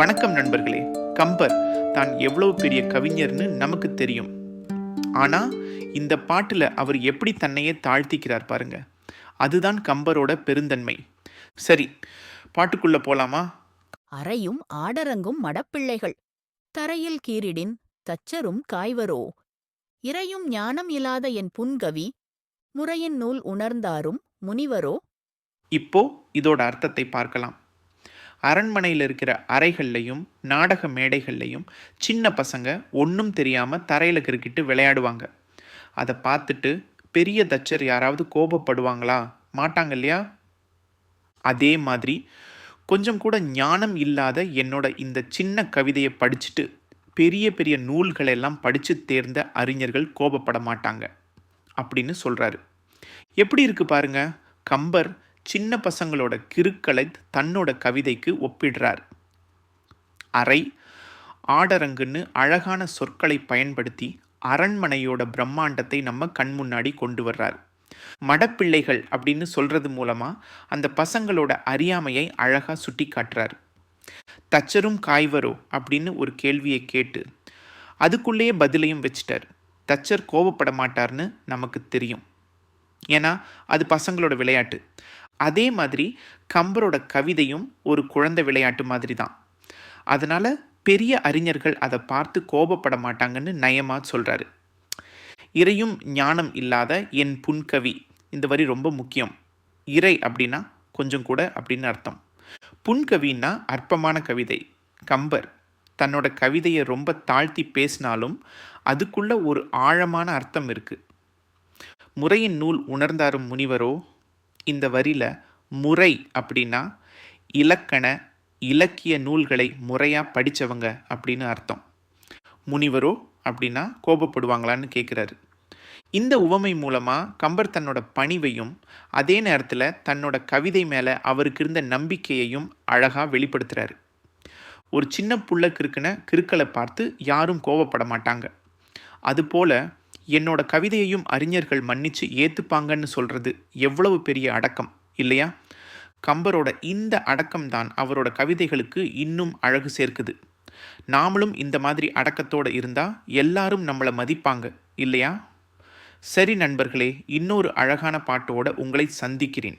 வணக்கம் நண்பர்களே. கம்பர் தான் எவ்வளவு பெரிய கவிஞர்னு நமக்கு தெரியும். ஆனா இந்த பாட்டுல அவர் எப்படி தன்னையே தாழ்த்திக்கிறார் பாருங்க. அதுதான் கம்பரோட பெருந்தன்மை. சரி பாட்டுக்குள்ள போலாமா? அறையும் ஆடரங்கும் மடப்பிள்ளைகள். தரையில் கீரிடின் தச்சரும் காய்வரோ. இறையும் ஞானம் இலாத என் புன்கவி முறையின் நூல் உணர்ந்தாரும் முனிவரோ. இப்போ இதோட அர்த்தத்தை பார்க்கலாம். அரண்மனையில் இருக்கிற அறைகள்லையும் நாடக மேடைகள்லையும் சின்ன பசங்க ஒன்றும் தெரியாமல் தரையில் கிறுக்கிட்டு விளையாடுவாங்க. அதை பார்த்துட்டு பெரிய தச்சர் யாராவது கோபப்படுவாங்களா? மாட்டாங்க இல்லையா? அதே மாதிரி கொஞ்சம் கூட ஞானம் இல்லாத என்னோட இந்த சின்ன கவிதையை படிச்சுட்டு பெரிய பெரிய நூல்களெல்லாம் படித்து தேர்ந்த அறிஞர்கள் கோபப்பட மாட்டாங்க. அப்படின்னு சொல்கிறாரு எப்படி இருக்குது பாருங்க? கம்பர் சின்ன பசங்களோட கிருக்களை தன்னோட கவிதைக்கு ஒப்பிடுறார். அறை ஆடரங்குன்னு அழகான சொற்களை பயன்படுத்தி அரண்மனையோட பிரம்மாண்டத்தை நம்ம கண் முன்னாடி கொண்டு வர்றார். மடப்பிள்ளைகள் அப்படின்னு சொல்றது மூலமா அந்த பசங்களோட அறியாமையை அழகா சுட்டி காட்டுறார் தச்சரும் காய்வரோ அப்படின்னு ஒரு கேள்வியை கேட்டு அதுக்குள்ளேயே பதிலையும் வச்சிட்டார். தச்சர் கோபப்பட மாட்டார்னு நமக்கு தெரியும். ஏன்னா அது பசங்களோட விளையாட்டு. அதே மாதிரி கம்பரோட கவிதையும் ஒரு குழந்தை விளையாட்டு மாதிரி தான். அதனால் பெரிய அறிஞர்கள் அதை பார்த்து கோபப்பட மாட்டாங்கன்னு நயமாக சொல்கிறாரு இறையும் ஞானம் இல்லாத என் புன்கவி இந்த வரி ரொம்ப முக்கியம். இறை அப்படின்னா கொஞ்சம் கூட அப்படின்னு அர்த்தம். புன்கவின்னா அற்பமான கவிதை. கம்பர் தன்னோட கவிதையை ரொம்ப தாழ்த்தி பேசினாலும் அதுக்குள்ள ஒரு ஆழமான அர்த்தம் இருக்குது முறையின் நூல் உணர்ந்தாரும் முனிவரோ இந்த வரியில் முறை அப்படின்னா இலக்கண இலக்கிய நூல்களை முறையாக படித்தவங்க அப்படின்னு அர்த்தம். முனிவரோ அப்படின்னா கோபப்படுவாங்களான்னு கேட்குறாரு இந்த உவமை மூலமாக கம்பர் தன்னோட பணிவையும் அதே நேரத்தில் தன்னோட கவிதை மேலே அவருக்கு இருந்த நம்பிக்கையையும் அழகாக வெளிப்படுத்துகிறாரு ஒரு சின்ன புள்ள கிறுக்குன கிறுக்களை பார்த்து யாரும் கோபப்பட மாட்டாங்க. அதுபோல் என்னோட கவிதையையும் அறிஞர்கள் மன்னிச்சு ஏற்றுப்பாங்கன்னு சொல்கிறது எவ்வளவு பெரிய அடக்கம் இல்லையா? கம்பரோட இந்த அடக்கம் தான் அவரோட கவிதைகளுக்கு இன்னும் அழகு சேர்க்குது. நாமளும் இந்த மாதிரி அடக்கத்தோடு இருந்தால் எல்லாரும் நம்மளை மதிப்பாங்க இல்லையா? சரி நண்பர்களே இன்னொரு அழகான பாட்டோட உங்களை சந்திக்கிறேன்.